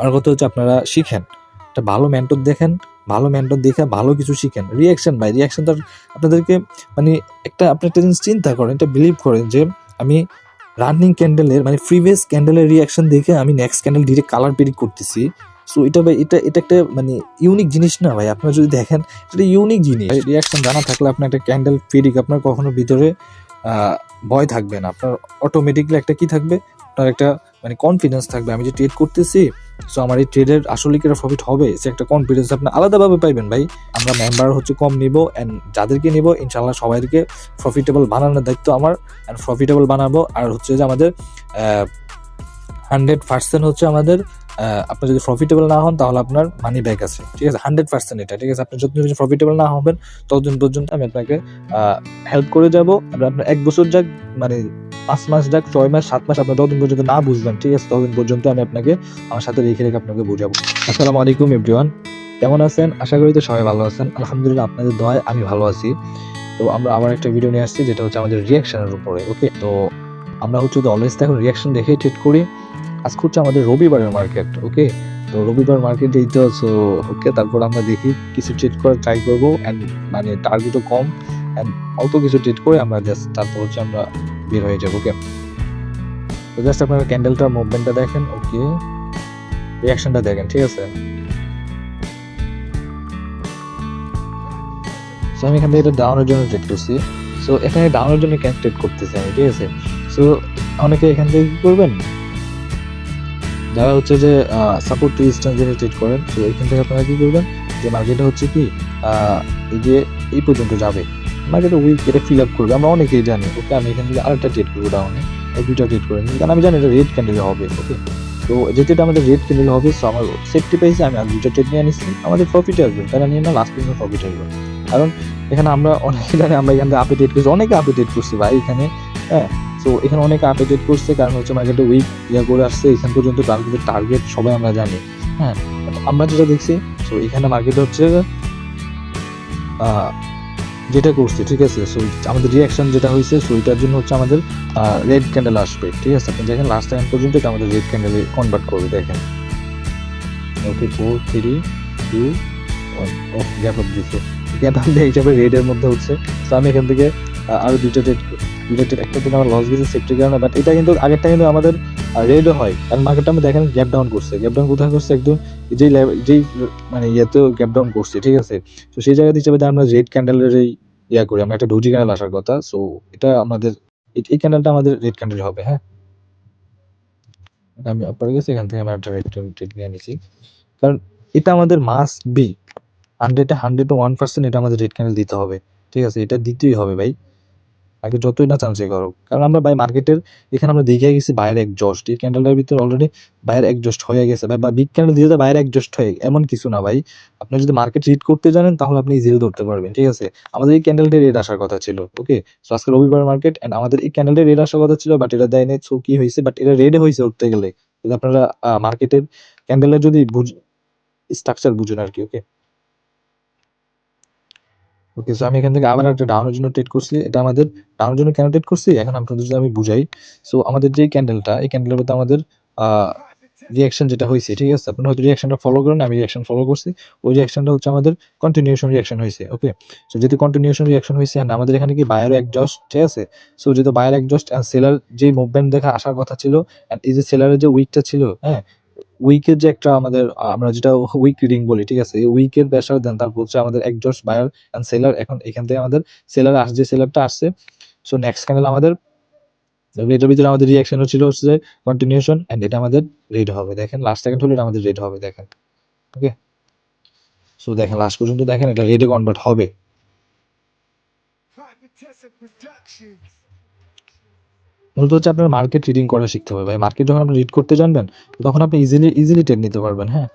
আমার কথা হচ্ছে আপনারা শিখেন। একটা ভালো মেন্টর দেখেন, ভালো মেন্টর দেখে ভালো কিছু শিখেন। রিয়াকশন ভাই রিয়াকশন তো আর আপনাদেরকে মানে একটা, আপনি একটা জিনিস চিন্তা করেন এটা বিলিভ করেন যে আমি রানিং ক্যান্ডেলের মানে প্রিভিয়াস ক্যান্ডেলের রিয়াকশন দেখে আমি next candle direct colour predict করতেছি। সো এটা ভাই, এটা এটা একটা মানে ইউনিক জিনিস না ভাই, আপনারা যদি দেখেন, এটা ইউনিক জিনিস। রিয়াকশন জানা থাকলে আপনার একটা ক্যান্ডেল পেরিক আপনার কখনো ভিতরে ভয় থাকবে না। আপনার অটোমেটিকলি একটা কি থাকবে? আপনার একটা মানে কনফিডেন্স থাকবে। আমি যে ট্রেড করতেছি সো আমার এই ট্রেডের আসলে কি প্রফিট হবে? সে একটা কনফিডেন্স আপনি আলাদাভাবে পাইবেন ভাই। আমরা মেম্বার হচ্ছে কম নিব অ্যান্ড যাদেরকে নিব ইনশাল্লাহ সবাইকে প্রফিটেবল বানানোর দায়িত্ব আমার অ্যান্ড প্রফিটেবল বানাবো। আর হচ্ছে যে আমাদের হান্ড্রেড পার্সেন্ট হচ্ছে আমাদের আপনি যদি প্রফিটেবল না হন তাহলে আপনার মানি ব্যাক আছে। ঠিক আছে? হান্ড্রেড পার্সেন্ট এটা, ঠিক আছে? আপনি যতদিন পর্যন্ত প্রফিটেবল না হবেন, ততদিন পর্যন্ত আমি আপনাকে হেল্প করে যাব। আপনার এক বছর যাক মানে পাঁচ মাস যাক, ছয় মাস, সাত মাস, আপনার ততদিন পর্যন্ত না বুঝবেন, ঠিক আছে? ততদিন পর্যন্ত আমি আপনাকে, আমার সাথে রেখে রেখে আপনাকে বোঝাবো। আসসালামু আলাইকুম এভরিওয়ান কেমন আছেন? আশা করি তো সবাই ভালো আছেন। আলহামদুলিল্লাহ, আপনাদের দোয়ায় আমি ভালো আছি। তো আমরা আবার একটা ভিডিও নিয়ে আসছি, যেটা হচ্ছে আমাদের রিয়াকশনের উপরে ওকে তো আমরা হচ্ছে অলওয়েজ এখন রিয়াকশন দেখে ট্রিট করি। আজকে হচ্ছে আমাদের রবিবারের মার্কেট ওকে তো রবিবার মার্কেট এই তো ওকে তারপর আমরা দেখি, কিছু ট্রেড করার ট্রাই করব অ্যান্ড মানে টার্গেটও কম। অল্প কিছু ট্রেড করে আমরা জাস্ট তারপর হচ্ছে আমরা বের হয়ে যাব ওকে তো জাস্ট আপনারা ক্যান্ডেলটার মুভমেন্টটা দেখেন ওকে রিয়াকশনটা দেখেন, ঠিক আছে? সো আমি এখান থেকে এটা ডাউনের জন্য ট্রেড করছি। সো এখানে ডাউনের জন্য ক্যান ট্রেড করতেছি আমি, ঠিক আছে? সো অনেকে এখান থেকে কি করবেন? যারা হচ্ছে যে সাপোর্ট টু স্ট্যান্ড জেনে করেন তো এখান থেকে আপনারা কি করবেন? যে মার্কেটটা হচ্ছে কি এই যে এই পর্যন্ত যাবে। মার্কেটে উইক এটা ফিল আপ করবে। আমরা অনেকেই জানি ওকে আমি এখান থেকে আরেকটা ট্রেড করব ডাউনে এই দুইটা ট্রেড করে নিই। কারণ আমি জানি এটা রেড ক্যান্ডেল হবে ওকে তো যেহেতু এটা আমাদের রেড ক্যান্ডেল হবে সো আমার সেফটি পেয়েছে আমি আর দুইটা ট্রেড নিয়ে নিচ্ছি আমাদের প্রফিট আসবে তারা নিয়ে না লাস্ট পর্যন্ত প্রফিট আসবে। কারণ এখানে আমরা অনেকে জানি, আমরা এখান থেকে আপডেট করছি, অনেকে আপডেট করছি ভাই এখানে হ্যাঁ? তো এখানে অনেকে আপডেট করছে, কারণ হচ্ছে মার্কেটে উইক ইয়া করে আসছে, এখান পর্যন্ত টার্গেটের টার্গেট সবাই আমরা জানি হ্যাঁ? আমরা যেটা দেখছি তো এখানে মার্কেট হচ্ছে যেটা করছে, ঠিক আছে? সো আমাদের রিয়াকশন যেটা হয়েছে সো এটার জন্য হচ্ছে আমাদের রেড ক্যান্ডেল আসবে, ঠিক আছে? আপনি দেখেন লাস্ট টাইম পর্যন্ত এটা আমাদের রেড ক্যান্ডেলে কনভার্ট করবে, দেখেন। ওকে ফোর থ্রি টু ও গ্যাপ আপ দিচ্ছে গ্যাপ আপ দিয়ে হিসাবে রেডের মধ্যে হচ্ছে। তো আমি এখান থেকে আরও দুইটা দুইটা trade- একটা দিন আমার লস গেছে সেফটির কারণে বাট এটা কিন্তু আগেরটা কিন্তু আমাদের রেডও হয়। কারণ মার্কেটটা আমি দেখেন গ্যাপ ডাউন করছে। গ্যাপ ডাউন কোথায় করছে? একদম যেই যেই মানে ইয়েতেও গ্যাপ ডাউন করছে, ঠিক আছে? তো সেই জায়গা হিসেবে আমরা রেড ক্যান্ডেলের এই ইয়া করি। আমরা একটা ডুজি ক্যান্ডেল আসার কথা। সো এটা আমাদের, এই- ক্যান্ডেলটা আমাদের রেড ক্যান্ডেল হবে হ্যাঁ? আমি আপনার কাছে এখান থেকে আমরা একটা রেড ট্রেড নিয়ে নিছি। কারণ এটা আমাদের মাস্ট বি হান্ড্রেডে হান্ড্রেড ওয়ান পার্সেন্ট এটা আমাদের রেড ক্যান্ডেল দিতে হবে। ঠিক আছে? এটা দিতেই হবে ভাই। আগে যতই না চান্সে করো কারণ আমরা ভাই মার্কেটের এখানে আমরা দেখে গেছি বাইরে এক জস্ট এই ক্যান্ডেলটার ভিতরে অলরেডি বাইরে এক জস্ট হয়ে গেছে। ভাই, বা বিগ ক্যান্ডেল দিয়ে বাইরে এক জস্ট হয়ে এমন কিছু না ভাই। আপনি যদি মার্কেট রিড করতে জানেন, তাহলে আপনি ইজিলি ধরতে পারবেন। ঠিক আছে? আমাদের এই ক্যান্ডেলটা রেড আসার কথা ছিল। ওকে সো আজকে রবিবার মার্কেট অ্যান্ড আমাদের এই ক্যান্ডেলটা রেড আসার কথা ছিল বাট এটা দেয় নাই সো কি হয়েছে? বাট এটা রেডে হয়েছে উঠতে গেলে। আপনারা মার্কেটের ক্যান্ডেলের যদি স্ট্রাকচার বুঝুন আর কি ওকে ওকে সো আমি এখান থেকে আবার একটা ডাউনের জন্য ট্রেড করছি। এটা আমাদের ডাউনের জন্য কেন ট্রেড করছি? এখন আপনাদের যদি আমি বুঝাই সো আমাদের যে ক্যান্ডেলটা এই ক্যান্ডেলের মধ্যে আমাদের রিয়াকশন যেটা হয়েছে, ঠিক আছে? আপনারা হয়তো রিয়াকশনটা ফলো করেন, আমি রিয়াকশন ফলো করছি। ওই রিয়াকশনটা হচ্ছে আমাদের কন্টিনিউশন রিয়াকশন হয়েছে ওকে সো যেহেতু কন্টিনিউশন রিয়াকশন হয়েছে, and আমাদের এখানে কি বায়ার একজস্ট ঠিক আছে? সো যেহেতু বায়ার একজস্ট অ্যান্ড সেলার যে মুভমেন্ট দেখা, আসার কথা ছিল অ্যান্ড এই যে সেলারের যে উইকটা ছিল হ্যাঁ? উইকের যে একটা আমাদের, আমরা যেটা উইক রিডিং বলি, ঠিক আছে? উইকের প্রেশার দেন, তারপর হচ্ছে আমাদের একজস্ট বায়ার অ্যান্ড সেলার এখন এখান থেকে আমাদের সেলার আস, যে সেলারটা আসছে সো নেক্সট ক্যান্ডেল আমাদের এটার ভিতরে আমাদের রিয়াকশন ছিল হচ্ছে কন্টিনিউশন এন্ড এটা আমাদের রেড হবে, দেখেন লাস্ট সেকেন্ড হলে এটা আমাদের রেড হবে, দেখেন ওকে সো দেখেন লাস্ট পর্যন্ত দেখেন, এটা রেডে কনভার্ট হবে। মূলত হচ্ছে আপনার মার্কেট রিডিং করা শিখতে হবে। ভাই মার্কেট যখন আপনি রিড করতে জানবেন, তখন আপনি ইজিলি ইজিলি ট্রেড নিতে পারবেন হ্যাঁ?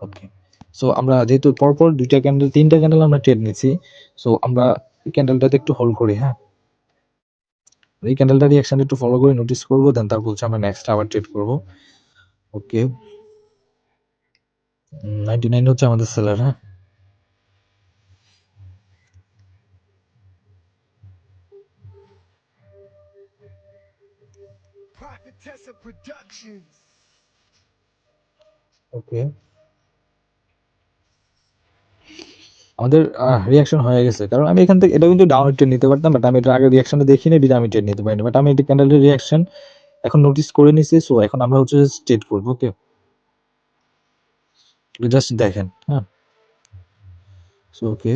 ওকে সো আমরা যেহেতু পরপর দুইটা ক্যান্ডেল তিনটা ক্যান্ডেল আমরা ট্রেড নিচ্ছি সো আমরা ক্যান্ডেলটাতে একটু হোল্ড করি হ্যাঁ? এই ক্যান্ডেলটা রিয়াকশন একটু ফলো করে নোটিস করব দেন তারপর হচ্ছে আমরা নেক্সট আবার ট্রেড করব। ওকে নাইনটি নাইন হচ্ছে আমাদের সেলার হ্যাঁ? Tessa Productions. ওকে আমাদের রিয়াকশন হয়ে গেছে। কারণ আমি এখান থেকে, এটা কিন্তু ডাউনলোড টেন নিতে পারতাম বাট আমি এটা আগে রিয়াকশনটা দেখি না বিধে আমি টেন নিতে পারিনি। বাট আমি এটা ক্যান্ডেলের রিয়াকশন এখন নোটিস করে নিছি সো এখন আমরা হচ্ছে স্টেট করব ওকে জাস্ট দেখেন হ্যাঁ? সো ওকে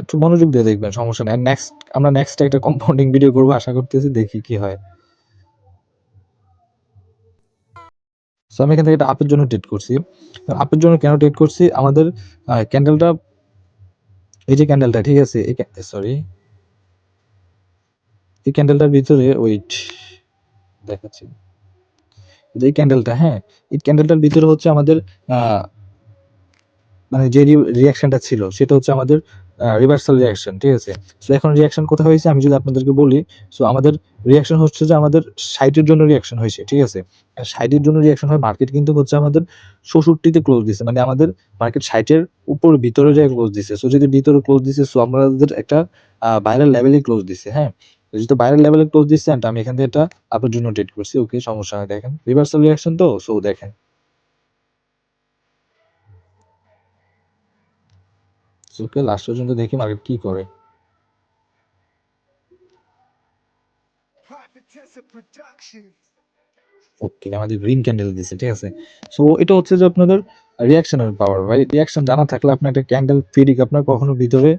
একটু মনোযোগ দিয়ে দেখবেন, সমস্যা নেই। নেক্সট আমরা নেক্সট একটা কম্পাউন্ডিং ভিডিও করব, আশা করতেছি দেখি কি হয়। সো আমি এখান থেকে এটা আপের জন্য টেট করছি। আপের জন্য কেন টেট করছি? আমাদের ক্যান্ডেলটা এই যে ক্যান্ডেলটা ঠিক আছে? এই সরি এই ক্যান্ডেলটার ভিতরে ওয়েট দেখাচ্ছি। যে ক্যান্ডেলটা হ্যাঁ? এই ক্যান্ডেলটার ভিতরে হচ্ছে আমাদের মানে যে রিয়াকশনটা ছিল, সেটা হচ্ছে আমাদের রিভার্সাল রিয়াকশন ঠিক আছে? সো এখন রিয়াকশন কোথায় হয়েছে? আমি যদি আপনাদেরকে বলি সো আমাদের রিয়াকশন হচ্ছে যে আমাদের সাইটের জন্য রিয়াকশন হয়েছে, ঠিক আছে? সাইটের জন্য রিয়াকশন হয় মার্কেট কিন্তু হচ্ছে আমাদের ষষট্টিতে ক্লোজ দিছে মানে আমাদের মার্কেট সাইটের উপর ভিতরে যায় ক্লোজ দিছে। সো যদি ভিতরে ক্লোজ দিছে সো আমাদের একটা বাইরের লেভেলে ক্লোজ দিছে হ্যাঁ? যেহেতু বাইরের লেভেলে ক্লোজ দিচ্ছে আমি এখান থেকে এটা আপনার জন্য ডেট করছি ওকে সমস্যা নেই, দেখেন। রিভার্সাল রিয়াকশন তো সো দেখেন। ওকে লাস্ট পর্যন্ত দেখি মার্কেট কি করে. ওকে আমাদের গ্রিন ক্যান্ডেল দিছে, ঠিক আছে? সো এটা হচ্ছে যে আপনাদের রিয়াকশনের পাওয়ার রিয়াকশন জানা থাকলে আপনার একটা ক্যান্ডেল ফিডিক আপনার কখনো ভিতরে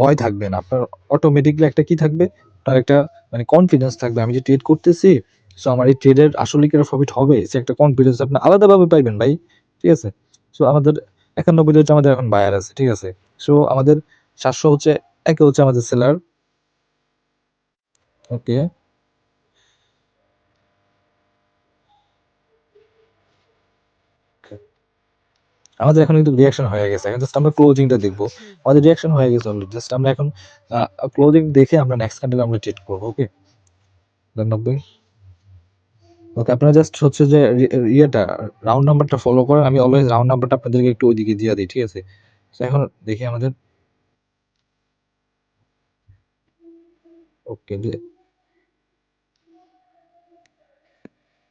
ভয় থাকবে না। আপনার অটোমেটিকলি একটা কি থাকবে? আপনার একটা মানে কনফিডেন্স থাকবে। আমি যে ট্রেড করতেছি সো আমার এই ট্রেডের আসলে কি প্রফিট হবে? সে একটা কনফিডেন্স আপনি আলাদাভাবে পাইবেন, ভাই। ঠিক আছে? সো আমাদের একানব্বই হচ্ছে আমাদের এখন বায়ার আছে ঠিক আছে? সো আমাদের সাতশো হচ্ছে একে হচ্ছে আমাদের সেলার ওকে আমাদের এখন কিন্তু রিয়াকশন হয়ে গেছে। এখন জাস্ট আমরা ক্লোজিংটা দেখব। আমাদের রিয়াকশন হয়ে গেছে অলরেডি জাস্ট আমরা এখন ক্লোজিং দেখে আমরা নেক্সট ক্যান্ডেল আমরা ট্রেড করব ওকে নব্বই ওকে আপনারা জাস্ট হচ্ছে যে ইয়েটা রাউন্ড নাম্বারটা ফলো করেন। আমি অলওয়েজ রাউন্ড নাম্বারটা আপনাদেরকে একটু ওইদিকে দিয়ে দিই ঠিক আছে? তো এখন দেখি আমাদের। ওকে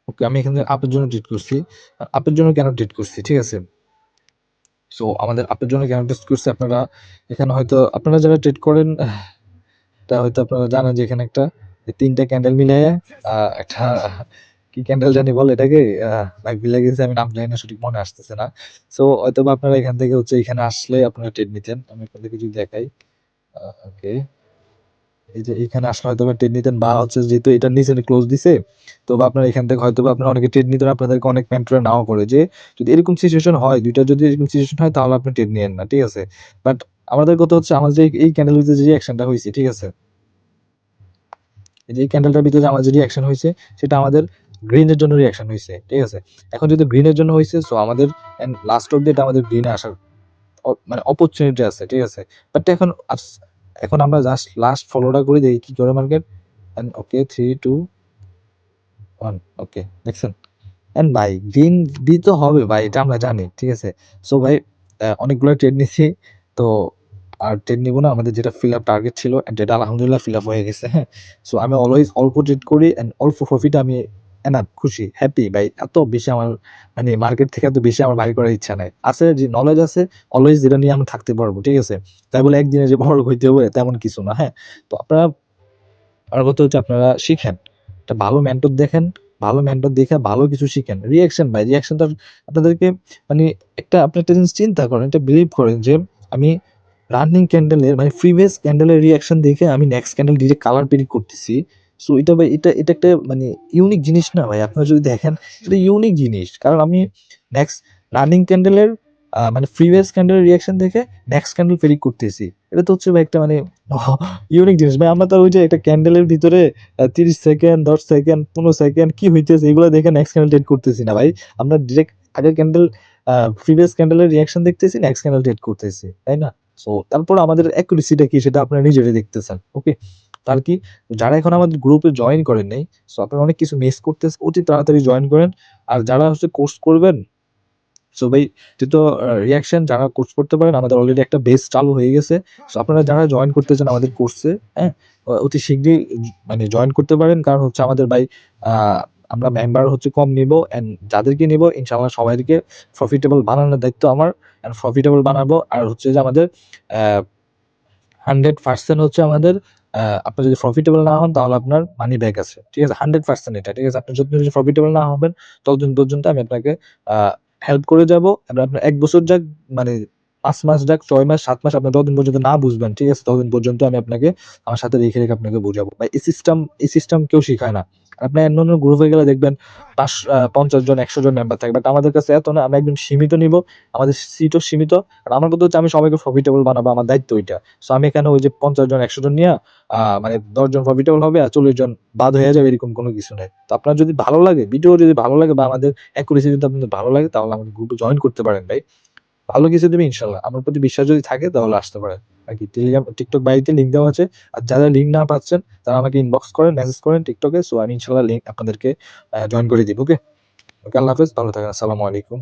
ওকে আমি এখানে আপের জন্য ট্রিট করছি। আপের জন্য কেন ট্রিট করছি ঠিক আছে? সো আমাদের আপের জন্য কেন ট্রিট করছি আপনারা এখানে হয়তো আপনারা যারা ট্রেড করেন তা হয়তো আপনারা জানেন যে এখানে একটা তিনটা ক্যান্ডেল মিলিয়ে আহ, একটা কি ক্যান্ডেল জানি বল এটাকে লাইক বিলে আমি নাম জানি না, সঠিক মনে আসতেছে না। সো হয়তো আপনারা এখান থেকে হচ্ছে এখানে আসলে আপনারা ট্রেড নিতেন। আমি আপনাদেরকে যদি দেখাই। ওকে এই যে এখানে আসলে হয়তো ট্রেড নিতেন, বা হচ্ছে যেহেতু এটা নিচে ক্লোজ দিছে, তো আপনারা এখান থেকে হয়তো আপনারা অনেকে ট্রেড নিতেন, আপনাদেরকে অনেক মেন্টরা নাও করে যে, যদি এরকম সিচুয়েশন হয়, দুইটা যদি এরকম সিচুয়েশন হয়, তাহলে আপনি ট্রেড নিয়েন না, ঠিক আছে? বাট আমাদের কথা হচ্ছে, আমাদের যে এই ক্যান্ডেল যে রিয়াকশনটা হয়েছে, ঠিক আছে? এই যে ক্যান্ডেলটার ভিতরে যে আমাদের যে রিয়াকশন হয়েছে, সেটা আমাদের গ্রিনের জন্য রিয়াকশন হয়েছে ঠিক আছে? এখন যদি গ্রিনের জন্য হয়েছে সো আমাদের লাস্ট অব্দি এটা আমাদের গ্রিনে আসার মানে অপরচুনিটি আছে, ঠিক আছে? বাট এখন এখন আমরা জাস্ট লাস্ট ফলোটা করে, দেখি কি করে market okay three two one okay দেখছেন? এন্ড ভাই গ্রিন বি তো হবে, ভাই, এটা আমরা জানি, ঠিক আছে? সো ভাই অনেকগুলো ট্রেড নিছি, তো আর ট্রেড নিব না, আমাদের যেটা ফিল আপ টার্গেট ছিল, and যেটা আলহামদুলিল্লাহ ফিল আপ হয়ে গেছে হ্যাঁ? সো আমি অলওয়েজ অল্প ট্রেড করি অ্যান্ড অল্প প্রফিট আমি এনাফ খুশি হ্যাপি ভাই। এত বেশি আমার মানে মার্কেট থেকে এত বেশি আমার বাই করার ইচ্ছা নাই। আছে যে নলেজ আছে অলওয়েজ যেটা নিয়ে আমি থাকতে পারব, ঠিক আছে? তাই বলে একদিনে যে বড় হইতে হবে, তেমন কিছু না হ্যাঁ? তো আপনারা, আর কথা হচ্ছে আপনারা শিখেন। একটা ভালো মেন্টর দেখেন, ভালো মেন্টর দেখে ভালো কিছু শিখেন। রিয়াকশন ভাই রিয়াকশনটা আপনাদেরকে মানে একটা, আপনি একটা জিনিস চিন্তা করেন, একটা বিলিভ করেন যে আমি রানিং ক্যান্ডেলের মানে প্রিভিয়াস ক্যান্ডেলের রিয়াকশন দেখে আমি next candle direct colour predict করতেছি সো এটা ভাই, এটা এটা একটা মানে ইউনিক জিনিস না ভাই? আপনারা যদি দেখেন, এটা ইউনিক জিনিস। কারণ আমি নেক্সট রানিং ক্যান্ডেলের মানে প্রিভিয়াস ক্যান্ডেলের রিয়াকশন দেখে নেক্সট ক্যান্ডেল প্রেডিক্ট করতেছি। এটা তো হচ্ছে ভাই একটা মানে ইউনিক জিনিস। ভাই, আমরা তো ওই যে একটা ক্যান্ডেলের ভিতরে তিরিশ সেকেন্ড দশ সেকেন্ড পনেরো সেকেন্ড কি হইতেছে, এগুলো দেখে নেক্সট ক্যান্ডেল ডেট করতেছি না ভাই। আমরা ডিরেক্ট আগের ক্যান্ডেল প্রিভিয়াস ক্যান্ডেলের রিয়াকশন দেখতেছি নেক্সট ক্যান্ডেল ডেট করতেছি। তাই না? সো তারপর আমাদের অ্যাকুরেসিটা কি সেটা আপনারা নিজেরাই দেখতেছেন ওকে তার কি যারা এখন আমাদের গ্রুপে জয়েন করেন নাই সো আপনারা অনেক কিছু মিস করতেছে, অতি তাড়াতাড়ি জয়েন করেন। আর যারা হচ্ছে কোর্স করবেন সো ভাই তো রিয়াকশন যারা কোর্স করতে পারেন, আমাদের অলরেডি একটা বেস চালু হয়ে গেছে। সো আপনারা যারা জয়েন করতে চান আমাদের কোর্সে হ্যাঁ অতি শীঘ্রই মানে জয়েন করতে পারেন। কারণ হচ্ছে আমাদের ভাই আমরা মেম্বার হচ্ছে কম নিব এন্ড যাদেরকে নিব, ইনশাআল্লাহ সবাইকে প্রফিটেবল বানানোর দায়িত্ব আমার এন্ড প্রফিটেবল বানাবো। আর হচ্ছে যে আমাদের হান্ড্রেড পার্সেন্ট হচ্ছে আমাদের আপনি যদি প্রফিটেবল না হন, তাহলে আপনার মানি ব্যাক আছে। ঠিক আছে? হান্ড্রেড পার্সেন্ট এটা, ঠিক আছে? আপনি যতদিন প্রফিটেবল না হবেন, ততদিন পর্যন্ত আমি আপনাকে হেল্প করে যাব। আপনার এক বছর যাক মানে পাঁচ মাস যাক, ছয় মাস, সাত মাস আপনি যতদিন পর্যন্ত না বুঝবেন, ঠিক আছে, ততদিন পর্যন্ত আমি আপনাকে, আমার সাথে রেখে রেখে আপনাকে বোঝাবো। বা এই সিস্টেম এই সিস্টেম কেউ শেখায় না। আপনি অন্য অন্য গ্রুপে গেলে দেখবেন পাঁচ পঞ্চাশ জন, একশো জন মেম্বার থাকে। বাট আমাদের কাছে এত না, আমরা একদম সীমিত নিব, আমাদের সিটও সীমিত। আর আমার কথা হচ্ছে আমি সবাইকে প্রফিটেবল বানাবো, আমার দায়িত্ব ওইটা। সো আমি এখানে ওই যে পঞ্চাশ জন, একশো জন নিয়ে মানে দশ জন প্রফিটেবল হবে আর চল্লিশ জন বাদ হয়ে যাবে, এরকম কোনো কিছু নেই। তো আপনার যদি ভালো লাগে ভিডিও যদি ভালো লাগে বা আমাদের অ্যাকুরেসি যদি আপনাদের ভালো লাগে, তাহলে আমাদের গ্রুপে জয়েন করতে পারেন, ভাই। ভালো কিছু দেবে ইনশাল্লাহ। আমার প্রতি বিশ্বাস যদি থাকে তাহলে আসতে পারেন আর কি টেলিগ্রাম টিকটক বাড়িতে লিঙ্ক দেওয়া আছে। আর যারা লিঙ্ক না পাচ্ছেন, তারা আমাকে ইনবক্স করেন মেসেজ করেন টিকটকে সো আমি ইনশাল্লাহ লিঙ্ক আপনাদেরকে জয়েন করে দিব ওকে ওকে আল্লাহ হাফেজ, ভালো থাকেন, আসসালামু আলাইকুম।